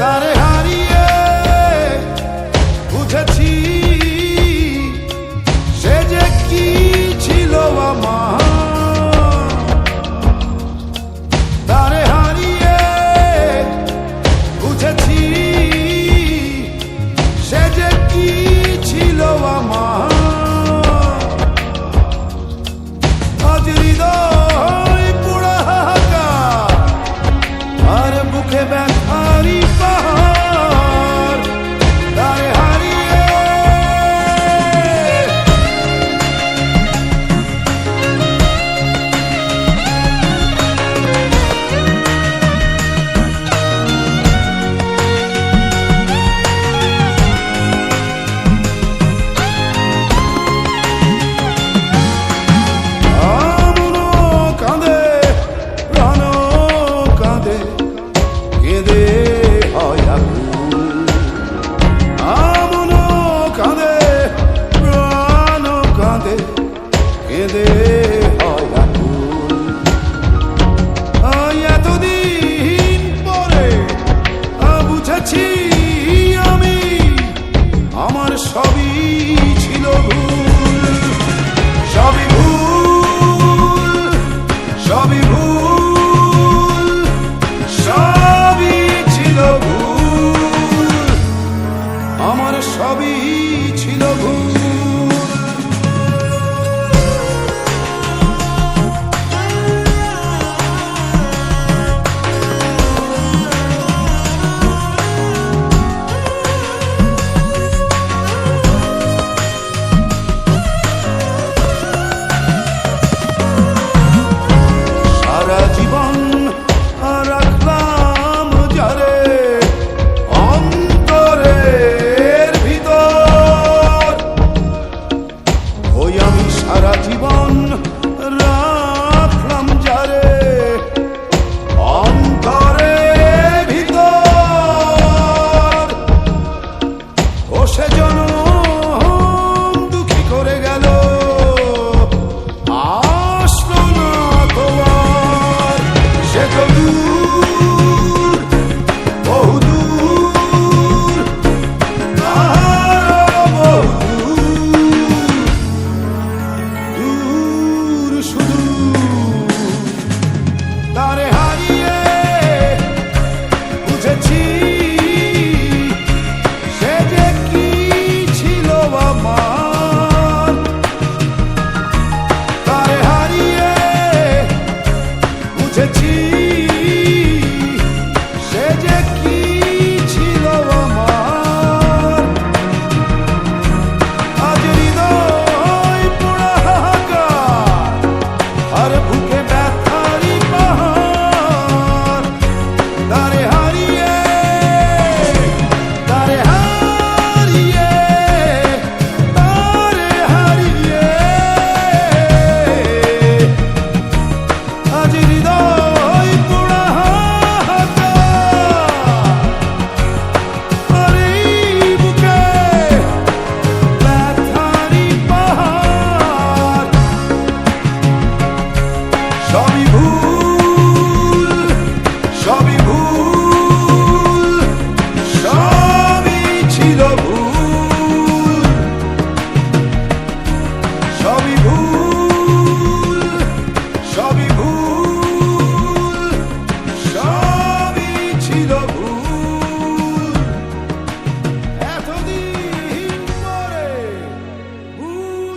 Daddy, কেঁদে হয় এতদিন পরে বুঝেছি আমি আমার সবই ছিল ভুল। সবই ভুল সবই ভুল।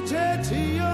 jet to your